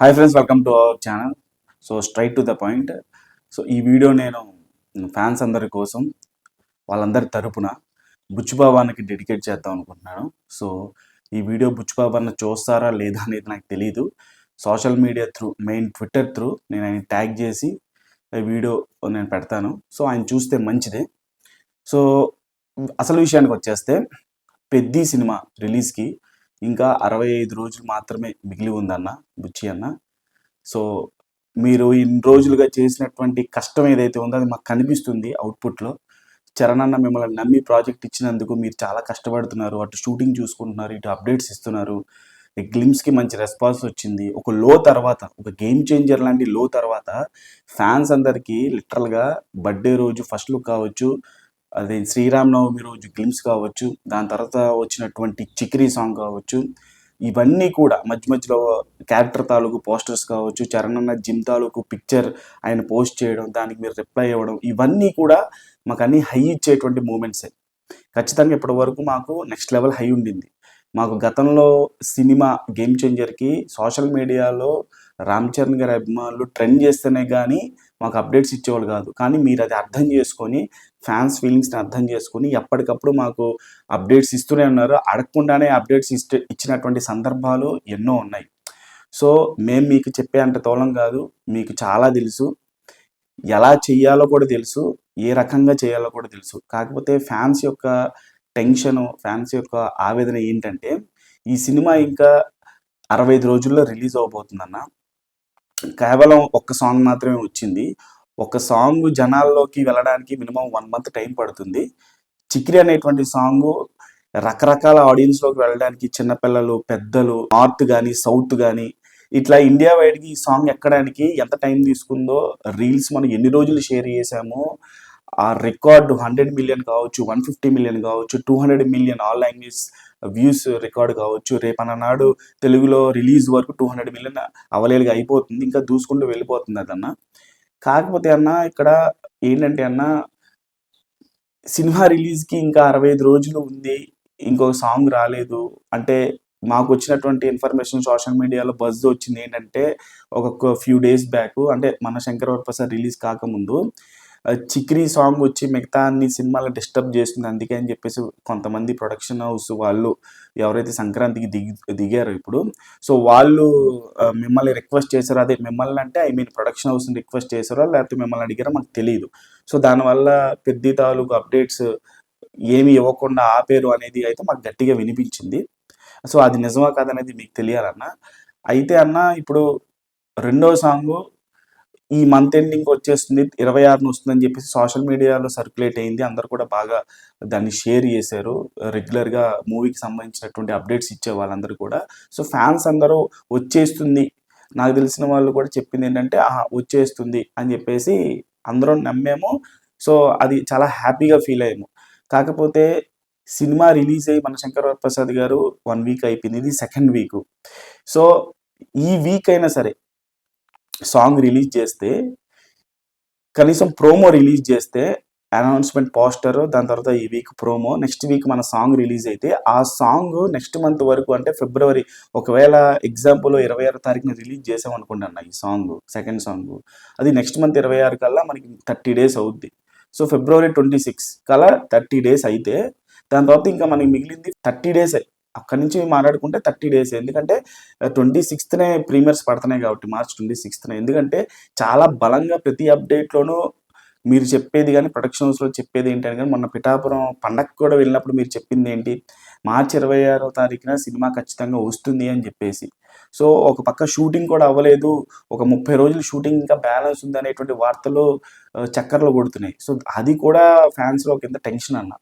Hi friends welcome to our channel so straight to the point so ఈ video నేను fans అందరి కోసం వాళ్ళందరి తరపున బుచ్చుబాబానికి డెడికేట్ చేద్దాం అనుకుంటున్నాను. సో ఈ వీడియో బుచ్చిబాబాన్న చూస్తారా లేదా అనేది నాకు తెలియదు social media through main Twitter through నేను ఆయన ట్యాగ్ చేసి వీడియో నేను పెడతాను. సో ఆయన చూస్తే మంచిదే. సో అసలు విషయానికి వచ్చేస్తే పెద్ది సినిమా రిలీజ్కి ఇంకా అరవై ఐదు రోజులు మాత్రమే మిగిలి ఉందన్న బుచ్చి అన్న. సో మీరు ఇన్ని రోజులుగా చేసినటువంటి కష్టం ఏదైతే ఉందో అది మాకు కనిపిస్తుంది అవుట్పుట్లో. చరణ్ అన్న మిమ్మల్ని నమ్మి ప్రాజెక్ట్ ఇచ్చినందుకు మీరు చాలా కష్టపడుతున్నారు. అటు షూటింగ్ చూసుకుంటున్నారు ఇటు అప్డేట్స్ ఇస్తున్నారు. గ్లిమ్స్కి మంచి రెస్పాన్స్ వచ్చింది. ఒక లో తర్వాత ఒక గేమ్ చేంజర్ లాంటి లో తర్వాత ఫ్యాన్స్ అందరికీ లిటరల్గా బర్త్డే రోజు ఫస్ట్ లుక్ కావచ్చు అదే శ్రీరామ్ నవమి రోజు గ్లిమ్స్ కావచ్చు దాని తర్వాత వచ్చినటువంటి చిక్రీ సాంగ్ కావచ్చు ఇవన్నీ కూడా మధ్య మధ్యలో క్యారెక్టర్ తాలూకు పోస్టర్స్ కావచ్చు చరణన్న జిమ్ తాలూకు పిక్చర్ ఆయన పోస్ట్ చేయడం దానికి మీరు రిప్లై ఇవ్వడం ఇవన్నీ కూడా మాకు అన్ని హై ఇచ్చేటువంటి మూమెంట్సే ఖచ్చితంగా ఇప్పటి వరకు మాకు నెక్స్ట్ లెవెల్ హై ఉండింది. మాకు గతంలో సినిమా గేమ్ చేంజర్కి సోషల్ మీడియాలో రామ్ చరణ్ గారి అభిమానులు ట్రెండ్ చేస్తేనే కానీ మాకు అప్డేట్స్ ఇచ్చేవాళ్ళు కాదు. కానీ మీరు అది అర్థం చేసుకొని ఫ్యాన్స్ ఫీలింగ్స్ని అర్థం చేసుకొని ఎప్పటికప్పుడు మాకు అప్డేట్స్ ఇస్తూనే ఉన్నారు. అడగకుండానే అప్డేట్స్ ఇచ్చే ఇచ్చినటువంటి సందర్భాలు ఎన్నో ఉన్నాయి. సో మేము మీకు చెప్పే అంత తోలం కాదు. మీకు చాలా తెలుసు. ఎలా చేయాలో కూడా తెలుసు. ఏ రకంగా చేయాలో కూడా తెలుసు. కాకపోతే ఫ్యాన్స్ యొక్క టెన్షన్ ఫ్యాన్స్ యొక్క ఆవేదన ఏంటంటే ఈ సినిమా ఇంకా అరవై ఐదు రోజుల్లో రిలీజ్ అవబోతుందన్న కేవలం ఒక్క సాంగ్ మాత్రమే వచ్చింది. ఒక సాంగ్ జనాల్లోకి వెళ్ళడానికి మినిమం వన్ మంత్ టైం పడుతుంది. చిక్రి అనేటువంటి సాంగ్ రకరకాల ఆడియన్స్లోకి వెళ్ళడానికి చిన్నపిల్లలు పెద్దలు నార్త్ కానీ సౌత్ కానీ ఇట్లా ఇండియా వైడ్కి ఈ సాంగ్ ఎక్కడానికి ఎంత టైం తీసుకుందో రీల్స్ మనం ఎన్ని రోజులు షేర్ చేసామో ఆ రికార్డు హండ్రెడ్ మిలియన్ కావచ్చు వన్ ఫిఫ్టీ మిలియన్ కావచ్చు two hundred million all language views record కావచ్చు. రేపన్న నాడు తెలుగులో రిలీజ్ వరకు టూ హండ్రెడ్ మిలియన్ అవలేలుగా అయిపోతుంది. ఇంకా దూసుకుంటూ వెళ్ళిపోతుంది అదన్న. కాకపోతే అన్న ఇక్కడ ఏంటంటే అన్న సినిమా రిలీజ్కి ఇంకా అరవై ఐదు రోజులు ఉంది. ఇంకొక సాంగ్ రాలేదు. అంటే మాకు వచ్చినటువంటి ఇన్ఫర్మేషన్ సోషల్ మీడియాలో బజ్ వచ్చింది ఏంటంటే ఒక ఫ్యూ డేస్ బ్యాక్ అంటే మన శంకర్ ప్రసాద్ రిలీజ్ కాకముందు చిక్రీ సాంగ్ వచ్చి మిగతా అన్ని సినిమాలు డిస్టర్బ్ చేస్తుంది అందుకే అని చెప్పేసి కొంతమంది ప్రొడక్షన్ హౌస్ వాళ్ళు ఎవరైతే సంక్రాంతికి దిగి దిగారో ఇప్పుడు సో వాళ్ళు మిమ్మల్ని రిక్వెస్ట్ చేశారో అదే మిమ్మల్ని అంటే ఐ మీన్ ప్రొడక్షన్ హౌస్ని రిక్వెస్ట్ చేశారో లేకపోతే మిమ్మల్ని అడిగారో మాకు తెలియదు సో దానివల్ల పెద్ద తాలూకు అప్డేట్స్ ఏమి ఇవ్వకుండా ఆపేరు అనేది అయితే మాకు గట్టిగా వినిపించింది. సో అది నిజమా కాదనేది మీకు తెలియాలన్నా. అయితే అన్న ఇప్పుడు రెండో సాంగు ఈ మంత్ ఎండింగ్ వచ్చేస్తుంది ఇరవై ఆరున వస్తుందని చెప్పేసి సోషల్ మీడియాలో సర్క్యులేట్ అయింది. అందరు కూడా బాగా దాన్ని షేర్ చేశారు. రెగ్యులర్గా మూవీకి సంబంధించినటువంటి అప్డేట్స్ ఇచ్చే వాళ్ళందరూ కూడా. సో ఫ్యాన్స్ అందరూ వచ్చేస్తుంది. నాకు తెలిసిన వాళ్ళు కూడా చెప్పింది ఏంటంటే "ఆహా, వచ్చేస్తుంది అని చెప్పేసి అందరం నమ్మేము. సో అది చాలా హ్యాపీగా ఫీల్ అయ్యాము. కాకపోతే సినిమా రిలీజ్ అయ్యి మన శంకర్ ప్రసాద్ గారు వన్ వీక్ అయిపోయింది. ఇది సెకండ్ వీక్ సో ఈ వీక్ అయినా సరే సాంగ్ రిలీజ్ చేస్తే కనీసం ప్రోమో రిలీజ్ చేస్తే అనౌన్స్మెంట్ పోస్టర్ దాని తర్వాత ఈ వీక్ ప్రోమో నెక్స్ట్ వీక్ మన సాంగ్ రిలీజ్ అయితే ఆ సాంగ్ నెక్స్ట్ మంత్ వరకు అంటే ఫిబ్రవరి ఒకవేళ ఎగ్జాంపుల్ ఇరవై ఆరో తారీఖున రిలీజ్ చేసాం అనుకోండి అన్న ఈ సాంగ్ సెకండ్ సాంగ్ అది నెక్స్ట్ మంత్ ఇరవై ఆరు కల్లా మనకి థర్టీ డేస్ అవుద్ది. సో ఫిబ్రవరి ట్వంటీ సిక్స్ కల్లా థర్టీ డేస్ అయితే దాని తర్వాత ఇంకా మనకి మిగిలింది థర్టీ డేసే అక్కడి నుంచి మాట్లాడుకుంటే థర్టీ డేస్. ఎందుకంటే ట్వంటీ సిక్స్త్నే ప్రీమియర్స్ పడుతున్నాయి కాబట్టి మార్చ్ ట్వంటీ సిక్స్త్నే. ఎందుకంటే చాలా బలంగా ప్రతి అప్డేట్లోనూ మీరు చెప్పేది కానీ ప్రొడక్షన్ హౌస్లో చెప్పేది ఏంటని కానీ మొన్న పిఠాపురం పండగ కూడా వెళ్ళినప్పుడు మీరు చెప్పింది ఏంటి? మార్చి ఇరవై ఆరో తారీఖున సినిమా ఖచ్చితంగా వస్తుంది అని చెప్పేసి. సో ఒక పక్క షూటింగ్ కూడా అవ్వలేదు. ఒక ముప్పై రోజులు షూటింగ్ ఇంకా బ్యాలెన్స్ ఉంది అనేటువంటి వార్తలు చక్కర్లో చక్కర్లు కొడుతున్నాయి. సో అది కూడా ఫ్యాన్స్లో కింద టెన్షన్ అన్న.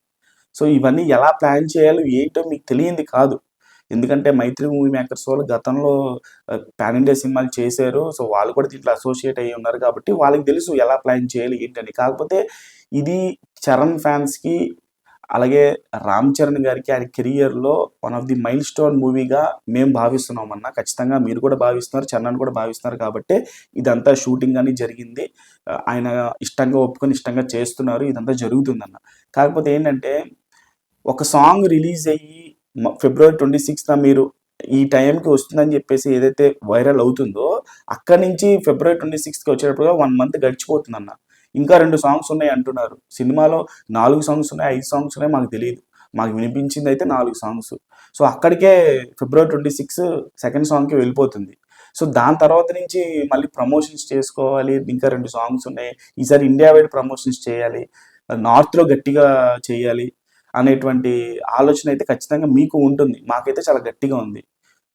సో ఇవన్నీ ఎలా ప్లాన్ చేయాలో ఏంటో మీకు తెలియంది కాదు. ఎందుకంటే మైత్రి మూవీ మేకర్స్ వాళ్ళు గతంలో పాన్ ఇండియా సినిమాలు చేశారు. సో వాళ్ళు కూడా దీంట్లో అసోసియేట్ అయ్యి ఉన్నారు కాబట్టి వాళ్ళకి తెలుసు ఎలా ప్లాన్ చేయాలి ఏంటని. కాకపోతే ఇది చరణ్ ఫ్యాన్స్కి అలాగే రామ్ చరణ్ గారికి ఆయన కెరియర్లో one of the milestone మూవీగా మేము భావిస్తున్నాం అన్న ఖచ్చితంగా మీరు కూడా భావిస్తున్నారు చరణ్ కూడా భావిస్తున్నారు కాబట్టి ఇదంతా షూటింగ్ అని జరిగింది. ఆయన ఇష్టంగా ఒప్పుకొని ఇష్టంగా చేస్తున్నారు ఇదంతా జరుగుతుందన్న. కాకపోతే ఏంటంటే ఒక సాంగ్ రిలీజ్ అయ్యి ఫిబ్రవరి ట్వంటీ సిక్స్న మీరు ఈ టైంకి వస్తుందని చెప్పేసి ఏదైతే వైరల్ అవుతుందో అక్కడి నుంచి ఫిబ్రవరి ట్వంటీ సిక్స్త్కి వచ్చేటప్పుడు వన్ మంత్ గడిచిపోతుందన్న. ఇంకా రెండు సాంగ్స్ ఉన్నాయి అంటున్నారు. సినిమాలో నాలుగు సాంగ్స్ ఉన్నాయి ఐదు సాంగ్స్ ఉన్నాయి మాకు తెలియదు. మాకు వినిపించింది అయితే నాలుగు సాంగ్స్ సో అక్కడికే ఫిబ్రవరి ట్వంటీ సిక్స్ సెకండ్ సాంగ్కి వెళ్ళిపోతుంది. సో దాని తర్వాత నుంచి మళ్ళీ ప్రమోషన్స్ చేసుకోవాలి ఇంకా రెండు సాంగ్స్ ఉన్నాయి. ఈసారి ఇండియా వైడ్ ప్రమోషన్స్ చేయాలి. నార్త్లో గట్టిగా చేయాలి. అనేటువంటి ఆలోచన అయితే ఖచ్చితంగా మీకు ఉంటుంది. మాకైతే చాలా గట్టిగా ఉంది.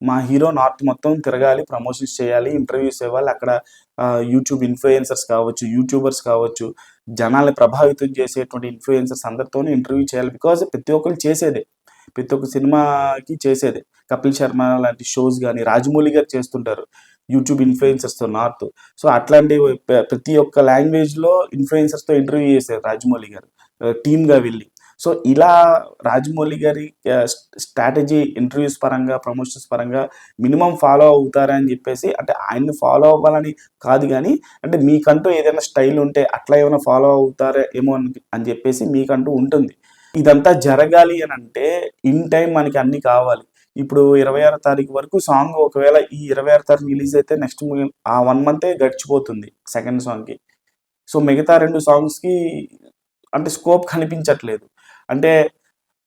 మా హీరో నార్త్ మొత్తం తిరగాలి ప్రమోషన్స్ చేయాలి ఇంటర్వ్యూస్ ఇవ్వాలి. అక్కడ యూట్యూబ్ ఇన్ఫ్లుయెన్సర్స్ కావచ్చు యూట్యూబర్స్ కావచ్చు జనాల్ని ప్రభావితం చేసేటువంటి ఇన్ఫ్లుయెన్సర్స్ అందరితో ఇంటర్వ్యూ చేయాలి. బికాజ్ ప్రతి ఒక్కరు చేసేదే. ప్రతి ఒక్క సినిమాకి చేసేదే. కపిల్ శర్మ లాంటి షోస్ కానీ రాజమౌళి గారు చేస్తుంటారు యూట్యూబ్ ఇన్ఫ్లుయెన్సర్స్తో నార్త్. సో అట్లాంటి ప్రతి ఒక్క లాంగ్వేజ్లో ఇన్ఫ్లుయెన్సర్స్తో ఇంటర్వ్యూ చేశారు రాజమౌళి గారు. టీమ్గా వెళ్ళి. సో ఇలా రాజమౌళి గారి స్ట్రాటజీ ఇంటర్వ్యూస్ పరంగా ప్రమోషన్స్ పరంగా మినిమం ఫాలో అవుతారని చెప్పేసి అంటే ఆయన్ని ఫాలో అవ్వాలని కాదు కానీ అంటే మీకంటూ ఏదైనా స్టైల్ ఉంటే అట్లా ఏమైనా ఫాలో అవుతారా ఏమో అని అని చెప్పేసి మీకంటూ ఉంటుంది. ఇదంతా జరగాలి అని అంటే ఇన్ టైం మనకి అన్ని కావాలి. ఇప్పుడు ఇరవై ఆరో తారీఖు వరకు సాంగ్ ఒకవేళ ఈ ఇరవై ఆరో తారీఖు రిలీజ్ అయితే నెక్స్ట్ ఆ వన్ మంతే గడిచిపోతుంది సెకండ్ సాంగ్కి. సో మిగతా రెండు సాంగ్స్కి అంటే స్కోప్ కనిపించట్లేదు. అంటే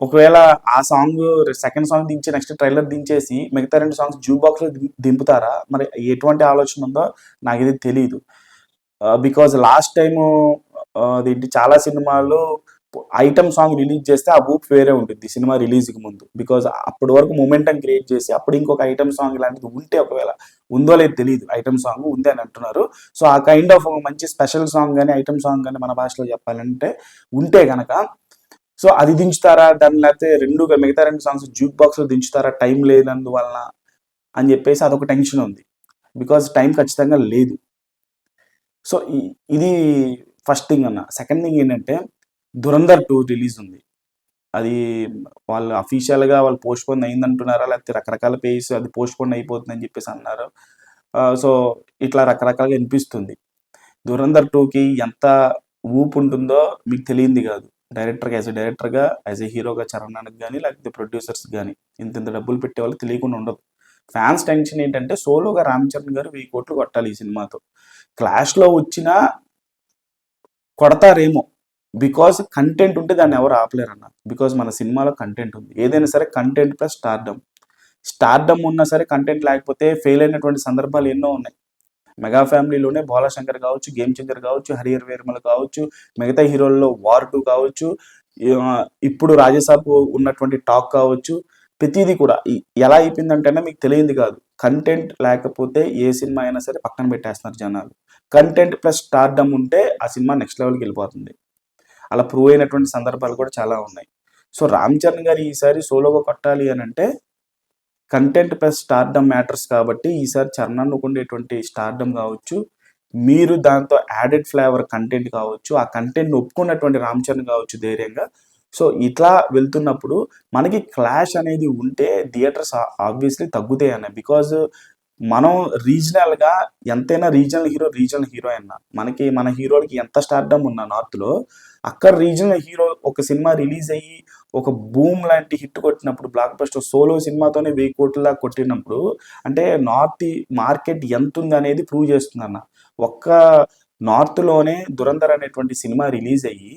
ఒకవేళ ఆ సాంగ్ సెకండ్ సాంగ్ దించి నెక్స్ట్ ట్రైలర్ దించేసి మిగతా రెండు సాంగ్స్ జూ బాక్స్లో దింపుతారా? మరి ఎటువంటి ఆలోచన ఉందో నాకు ఇది తెలియదు బికాజ్ లాస్ట్ టైము అదేంటి చాలా సినిమాల్లో ఐటమ్ సాంగ్ రిలీజ్ చేస్తే ఆ ఊప్ వేరే ఉంటుంది సినిమా రిలీజ్కి ముందు. బికాజ్ అప్పటి వరకు మూమెంటం క్రియేట్ చేసి అప్పుడు ఇంకొక ఐటమ్ సాంగ్ లాంటిది ఉంటే ఒకవేళ ఉందో లేదు తెలియదు ఐటమ్ సాంగ్ ఉంది అని అంటున్నారు. సో ఆ కైండ్ ఆఫ్ మంచి స్పెషల్ సాంగ్ కానీ ఐటమ్ సాంగ్ కానీ మన భాషలో చెప్పాలంటే ఉంటే కనుక సో అది దించుతారా? దాని లేకపోతే రెండు మిగతా రెండు సాంగ్స్ జూక్ బాక్స్లో దించుతారా? టైం లేనందువలన అని చెప్పేసి అదొక టెన్షన్ ఉంది. బికాజ్ టైం ఖచ్చితంగా లేదు. సో ఇది ఫస్ట్ థింగ్ అన్న. సెకండ్ థింగ్ ఏంటంటే దురంధర్ టూ రిలీజ్ ఉంది. అది వాళ్ళు అఫీషియల్గా వాళ్ళు పోస్ట్ పోన్ అయింది లేకపోతే రకరకాల పేజ్ అది పోస్ట్ పోన్ చెప్పేసి అన్నారు. సో ఇట్లా రకరకాలుగా వినిపిస్తుంది. దురంధర్ టూకి ఎంత ఊపు ఉంటుందో మీకు తెలియంది కాదు. డైరెక్టర్గా యాజ్ ఎ డైరెక్టర్గా యాజ్ ఎ హీరోగా చరణానికి కానీ లేకపోతే ప్రొడ్యూసర్స్ కానీ ఇంత ఇంత డబ్బులు పెట్టే వాళ్ళు తెలియకుండా ఉండదు ఫ్యాన్స్ టెన్షన్ ఏంటంటే సోలోగా రామ్ చరణ్ గారు వెయ్యి కోట్లు కొట్టాలి ఈ సినిమాతో. క్లాష్లో వచ్చినా కొడతారేమో. బికాస్ కంటెంట్ ఉంటే దాన్ని ఎవరు ఆపలేరన్న. బికాస్ మన సినిమాలో కంటెంట్ ఉంది. ఏదైనా సరే కంటెంట్ ప్లస్ స్టార్డమ్ స్టార్డమ్ ఉన్నా సరే కంటెంట్ లేకపోతే ఫెయిల్ అయినటువంటి సందర్భాలు ఎన్నో ఉన్నాయి. మెగా ఫ్యామిలీలోనే శంకర్ కావచ్చు గేమ్ చేంజర్ కావచ్చు హరియర్ వేర్మల్ కావచ్చు మిగతా హీరోల్లో వార్ టూ కావచ్చు ఇప్పుడు రాజసాబ్ ఉన్నటువంటి టాక్ కావచ్చు ప్రతిదీ కూడా ఎలా అయిపోయిందంటేనే మీకు తెలియంది కాదు. కంటెంట్ లేకపోతే ఏ సినిమా అయినా సరే పక్కన పెట్టేస్తున్నారు జనాలు. కంటెంట్ ప్లస్ స్టార్డమ్ ఉంటే ఆ సినిమా నెక్స్ట్ లెవెల్కి వెళ్ళిపోతుంది. అలా ప్రూవ్ అయినటువంటి సందర్భాలు కూడా చాలా ఉన్నాయి. సో రామ్ చరణ్ గారు ఈసారి సోలోగా కొట్టాలి అని అంటే కంటెంట్ ప్లస్ స్టార్డమ్ మ్యాటర్స్ కాబట్టి ఈసారి చరణ్ ఉండేటువంటి స్టార్డమ్ కావచ్చు మీరు దాంతో యాడెడ్ ఫ్లేవర్ కంటెంట్ కావచ్చు ఆ కంటెంట్ ఒప్పుకున్నటువంటి రామ్ చరణ్ కావచ్చు ధైర్యంగా. సో ఇట్లా వెళ్తున్నప్పుడు మనకి క్లాష్ అనేది ఉంటే థియేటర్స్ ఆబ్వియస్లీ తగ్గుతాయి అన్న బికాజ్ మనం రీజనల్గా ఎంతైనా రీజనల్ హీరో రీజనల్ హీరో అన్న. మనకి మన హీరోలకి ఎంత స్టార్డమ్ ఉన్నా నార్త్లో అక్కడ రీజనల్ హీరో ఒక సినిమా రిలీజ్ అయ్యి ఒక బూమ్ లాంటి హిట్ కొట్టినప్పుడు బ్లాక్ బస్టర్ సోలో సినిమాతోనే వెయ్యి కోట్ల కొట్టినప్పుడు అంటే నార్త్ మార్కెట్ ఎంత ఉంది అనేది ప్రూవ్ చేస్తుంది అన్న ఒక్క నార్త్లోనే దురంధర్ అనేటువంటి సినిమా రిలీజ్ అయ్యి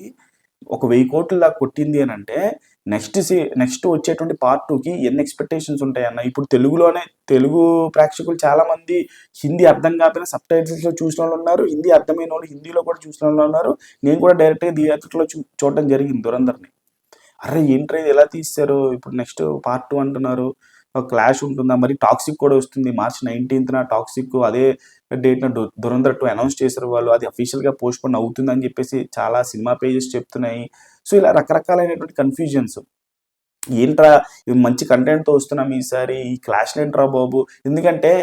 ఒక వెయ్యి కోట్ల కొట్టింది అని అంటే నెక్స్ట్ సి నెక్స్ట్ వచ్చేటువంటి పార్ట్ టూకి ఎన్ని ఎక్స్పెక్టేషన్స్ ఉంటాయన్న ఇప్పుడు తెలుగులోనే తెలుగు ప్రేక్షకులు చాలామంది హిందీ అర్థం కాకపోయినా సబ్ టైటిల్స్లో చూసిన వాళ్ళు ఉన్నారు హిందీ అర్థమైన వాళ్ళు హిందీలో కూడా చూసిన వాళ్ళు ఉన్నారు. నేను కూడా డైరెక్ట్గా థియేటర్లో చూ చూడడం జరిగింది దురందరిని అరే ఏంట్రా ఇది? ఎలా తీస్తారు ఇప్పుడు నెక్స్ట్ పార్ట్ టూ అంటున్నారు. క్లాష్ ఉంటుందా? మరి టాక్సిక్ కూడా వస్తుంది. మార్చ్ నైన్టీన్త్న టాక్సిక్ అదే డేట్న దురంధర్ టూ అనౌన్స్ చేశారు వాళ్ళు. అది అఫీషియల్గా పోస్ట్ పోన్ అవుతుందని చెప్పేసి చాలా సినిమా పేజెస్ చెప్తున్నాయి. సో ఇలా రకరకాలైనటువంటి కన్ఫ్యూజన్స్. ఏంట్రా మంచి కంటెంట్తో వస్తున్నాం ఈసారి. ఈ క్లాష్ ఏంట్రా బాబు? ఎందుకంటే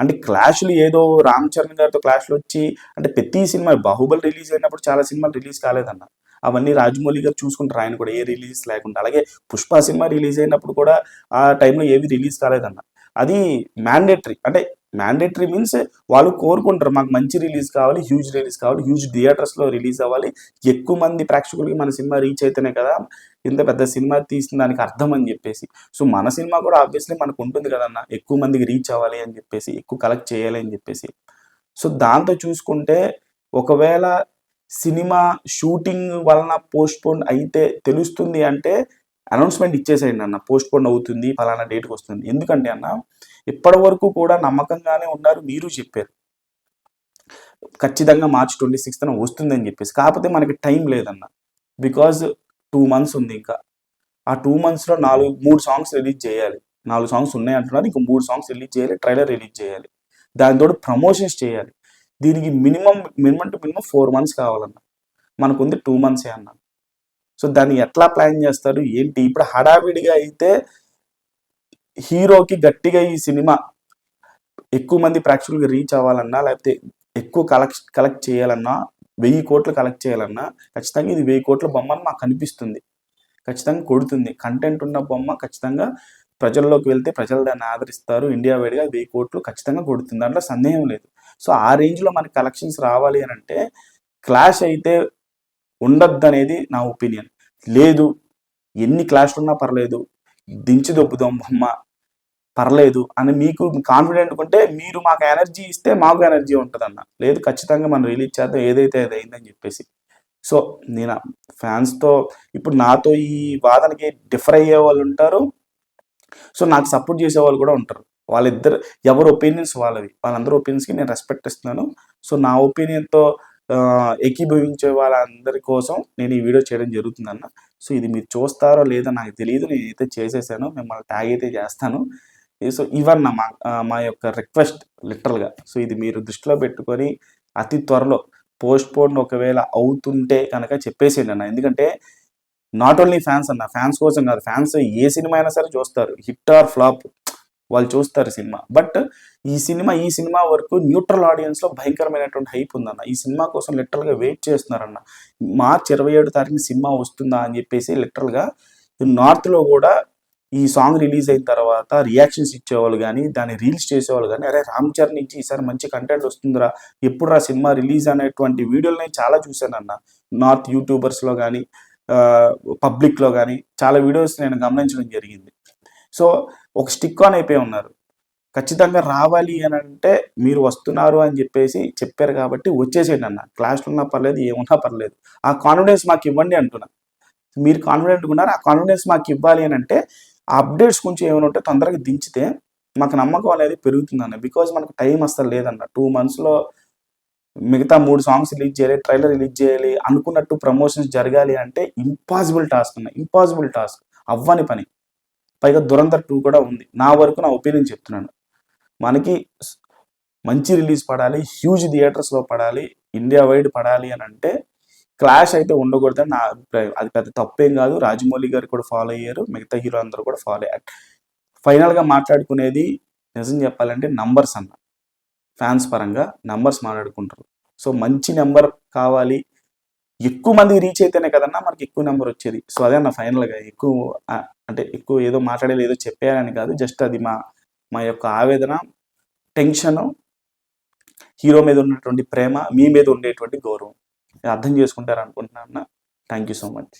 అంటే క్లాష్లు ఏదో రామ్ చరణ్ గారితో క్లాష్లు వచ్చి అంటే ప్రతి సినిమా బాహుబలి రిలీజ్ అయినప్పుడు చాలా సినిమాలు రిలీజ్ కాలేదన్న. అవన్నీ రాజమౌళి గారు చూసుకుంటారు. ఆయన కూడా ఏ రిలీజ్ లేకుండా. అలాగే పుష్ప సినిమా రిలీజ్ అయినప్పుడు కూడా ఆ టైంలో ఏవి రిలీజ్ కాలేదన్న. అది మ్యాండేటరీ. అంటే మ్యాండేటరీ మీన్స్ వాళ్ళు కోరుకుంటారు మాకు మంచి రిలీజ్ కావాలి హ్యూజ్ రిలీజ్ కావాలి హ్యూజ్ థియేటర్స్లో రిలీజ్ అవ్వాలి. ఎక్కువ మంది ప్రేక్షకులకి మన సినిమా రీచ్ అయితేనే కదా ఇంత పెద్ద సినిమా తీసిన దానికి అర్థం అని చెప్పేసి. సో మన సినిమా కూడా ఆబ్వియస్లీ మనకు ఉంటుంది కదన్న. ఎక్కువ మందికి రీచ్ అవ్వాలి అని చెప్పేసి ఎక్కువ కలెక్ట్ చేయాలి అని చెప్పేసి. సో దాంతో చూసుకుంటే ఒకవేళ సినిమా షూటింగ్ వలన పోస్ట్ పోన్ అయితే తెలుస్తుంది అంటే అనౌన్స్మెంట్ ఇచ్చేసేయండి అన్న పోస్ట్ పోన్ అవుతుంది ఫలానా డేట్కి వస్తుంది. ఎందుకంటే అన్న ఇప్పటి వరకు కూడా నమ్మకంగానే ఉన్నారు మీరు చెప్పారు. ఖచ్చితంగా మార్చ్ ట్వంటీ సిక్స్త్ వస్తుందని చెప్పేసి. కాకపోతే మనకి టైం లేదన్న. బికాజ్ టూ మంత్స్ ఉంది ఇంకా. ఆ టూ మంత్స్లో నాలుగు మూడు సాంగ్స్ రిలీజ్ చేయాలి. నాలుగు సాంగ్స్ ఉన్నాయి అంటున్నారు ఇంకా మూడు సాంగ్స్ రిలీజ్ చేయాలి ట్రైలర్ రిలీజ్ చేయాలి. దానితో ప్రమోషన్స్ చేయాలి. దీనికి minimum minimum to minimum four months కావాలన్న. మనకుంది టూ మంత్సే అన్న. సో దాన్ని ఎట్లా ప్లాన్ చేస్తారు? ఏంటి? ఇప్పుడు హడావిడిగా అయితే హీరోకి గట్టిగా ఈ సినిమా ఎక్కువ మంది ప్రేక్షకులకి రీచ్ అవ్వాలన్నా లేకపోతే ఎక్కువ కలెక్ట్ కలెక్ట్ చేయాలన్నా వెయ్యి కోట్లు కలెక్ట్ చేయాలన్నా ఖచ్చితంగా ఇది వెయ్యి కోట్ల బొమ్మ అని మాకు కనిపిస్తుంది ఖచ్చితంగా కొడుతుంది. కంటెంట్ ఉన్న బొమ్మ ఖచ్చితంగా ప్రజల్లోకి వెళ్తే ప్రజలు దాన్ని ఆదరిస్తారు. ఇండియా వైడ్గా వెయ్యి కోట్లు ఖచ్చితంగా కొడుతుంది. దాంట్లో సందేహం లేదు. సో ఆ రేంజ్లో మనకి కలెక్షన్స్ రావాలి అని అంటే క్లాష్ అయితే ఉండద్దు అనేది నా ఒపీనియన్. లేదు ఎన్ని క్లాష్లు ఉన్నా పర్లేదు దించి దొబ్బుదాం బొమ్మ పర్లేదు అని మీకు కాన్ఫిడెంట్ ఉంటే మీరు మాకు ఎనర్జీ ఇస్తే మాకు ఎనర్జీ ఉంటుంది అన్న లేదు ఖచ్చితంగా మనం రిలీజ్ చేద్దాం ఏదైతే అది అయిందని చెప్పేసి. సో నేను ఫ్యాన్స్తో ఇప్పుడు నాతో ఈ వాదనకి డిఫర్ అయ్యే వాళ్ళు ఉంటారు. సో నాకు సపోర్ట్ చేసే వాళ్ళు కూడా ఉంటారు. వాళ్ళిద్దరు ఎవరి ఒపీనియన్స్ వాళ్ళవి. వాళ్ళందరూ ఒపీనియన్స్కి నేను రెస్పెక్ట్ ఇస్తున్నాను. సో నా ఒపీనియన్తో ఏకీభవించే వాళ్ళందరి కోసం నేను ఈ వీడియో చేయడం జరుగుతుందన్న. సో ఇది మీరు చూస్తారో లేదో నాకు తెలియదు నేనైతే చేసేసాను. మిమ్మల్ని ట్యాగ్ అయితే చేస్తాను. సో ఇవన్న మా మా యొక్క రిక్వెస్ట్ లిటరల్గా సో ఇది మీరు దృష్టిలో పెట్టుకొని అతి త్వరలో పోస్ట్ పోన్ ఒకవేళ అవుతుంటే కనుక చెప్పేసేయండి అన్న. ఎందుకంటే నాట్ ఓన్లీ ఫ్యాన్స్ అన్న ఫ్యాన్స్ కోసం కాదు ఫ్యాన్స్ ఏ సినిమా అయినా సరే చూస్తారు. Hit or flop. వాళ్ళు చూస్తారు సినిమా. బట్ ఈ సినిమా ఈ సినిమా వరకు న్యూట్రల్ ఆడియన్స్లో భయంకరమైనటువంటి హైప్ ఉందన్న. ఈ సినిమా కోసం లిటరల్గా వెయిట్ చేస్తున్నారన్న. మార్చ్ ఇరవై ఏడు తారీఖున సినిమా వస్తుందా అని చెప్పేసి లిటరల్గా నార్త్లో కూడా ఈ సాంగ్ రిలీజ్ అయిన తర్వాత రియాక్షన్స్ ఇచ్చేవాళ్ళు కానీ దాన్ని రీల్స్ చేసేవాళ్ళు కానీ అరే రామ్ చరణ్ నుంచి ఈసారి మంచి కంటెంట్ వస్తుందిరా ఎప్పుడు రా సినిమా రిలీజ్ అనేటువంటి వీడియోలు నేను చాలా చూశానన్న. నార్త్ యూట్యూబర్స్లో కానీ పబ్లిక్లో కానీ చాలా వీడియోస్ నేను గమనించడం జరిగింది. సో ఒక స్టిక్ ఆన్ అయిపోయి ఉన్నారు. ఖచ్చితంగా రావాలి అని అంటే మీరు వస్తున్నారు అని చెప్పేసి చెప్పారు కాబట్టి వచ్చేసేయండి అన్న. క్లాస్లో ఉన్నా పర్లేదు ఏమున్నా పర్లేదు. ఆ కాన్ఫిడెన్స్ మాకు ఇవ్వండి అంటున్నా. మీరు కాన్ఫిడెంట్గా ఉన్నారు? ఆ కాన్ఫిడెన్స్ మాకు ఇవ్వాలి అని అంటే ఆ అప్డేట్స్ కొంచెం ఏమైనా ఉంటే తొందరగా దించితే మాకు నమ్మకం అనేది పెరుగుతుందన్న బికాజ్ మనకు టైం అసలు లేదన్న. టూ మంత్స్లో మిగతా మూడు సాంగ్స్ రిలీజ్ చేయాలి ట్రైలర్ రిలీజ్ చేయాలి అనుకున్నట్టు ప్రమోషన్స్ జరగాలి అంటే ఇంపాసిబుల్ టాస్క్ అన్న. Impossible task. అవ్వని పని. పైగా దురంధర్ టూ కూడా ఉంది. నా వరకు నా ఒపీనియన్ చెప్తున్నాను. మనకి మంచి రిలీజ్ పడాలి హ్యూజ్ థియేటర్స్లో పడాలి ఇండియా వైడ్ పడాలి అని అంటే క్లాష్ అయితే ఉండకూడదని నా అభిప్రాయం. అది పెద్ద తప్పేం కాదు. రాజమౌళి గారు కూడా ఫాలో అయ్యారు. మిగతా హీరో అందరూ కూడా ఫాలో అయ్యారు. ఫైనల్గా మాట్లాడుకునేది నిజం చెప్పాలంటే నంబర్స్ అన్న. ఫ్యాన్స్ పరంగా నంబర్స్ మాట్లాడుకుంటారు. సో మంచి నెంబర్ కావాలి. ఎక్కువ మంది రీచ్ అయితేనే కదన్నా మనకి ఎక్కువ నెంబర్ వచ్చేది. సో అదే అన్న ఫైనల్గా ఎక్కువ అంటే ఎక్కువ ఏదో మాట్లాడేది ఏదో చెప్పేయాలని కాదు. జస్ట్ అది మా మా యొక్క ఆవేదన టెన్షన్ హీరో మీద ఉన్నటువంటి ప్రేమ మీ మీద ఉండేటువంటి గౌరవం. అర్థం చేసుకుంటారు అనుకుంటున్నాను థ్యాంక్ యూ సో మచ్